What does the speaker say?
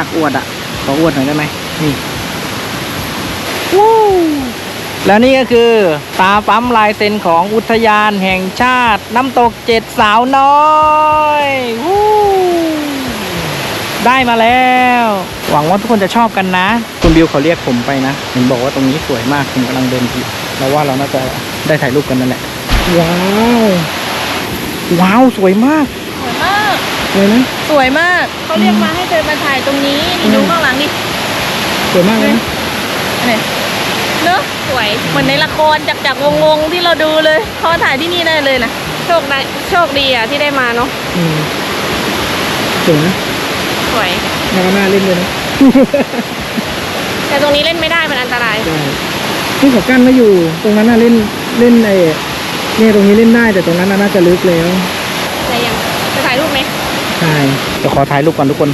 ากอวดอะ ขออวดหน่อยได้ไหมนี่วู้แล้วนี่ก็คือ ตาปั๊มลายเซ็นของอุทยานแห่งชาติน้ำตกเจ็ดสาวน้อยวู้ได้มาแล้ว หวังว่าทุกคนจะชอบกันนะ คุณบิวเขาเรียกผมไปนะเห็นบอกว่าตรงนี้สวยมากผมกำลังเดินผิดเราว่าเราน่าจะได้ถ่ายรูปกันนั่นแหละ ว้าว ว้าว สวยมาก สวยมากสวยไหมสวยมากเขาเรียกมาให้เดินมาถ่ายตรงนี้นี่ดูข้างหลังดิสวยมากเลยนะเนี่ยเนอะสวยเหมือนในละครจากจากวงวงๆที่เราดูเลยเขาถ่ายที่นี่ได้เลยนะโชคดีโชคดีอะที่ได้มาเนาะอืมสวยนะสวยแล้วก็น่าเล่นเลยนะ แต่ตรงนี้เล่นไม่ได้มันอันตรายใช่ที่เขากั้นไม่อยู่ ตรงนั้นน่ะเล่นเล่นไอ้เนี่ยตรงนี้เล่นได้แต่ตรงนั้นน่ะน่าจะลึกแล้ว แต่ยังจะถ่ายรูปไหม ใช่จะขอถ่ายรูปก่อนทุกคน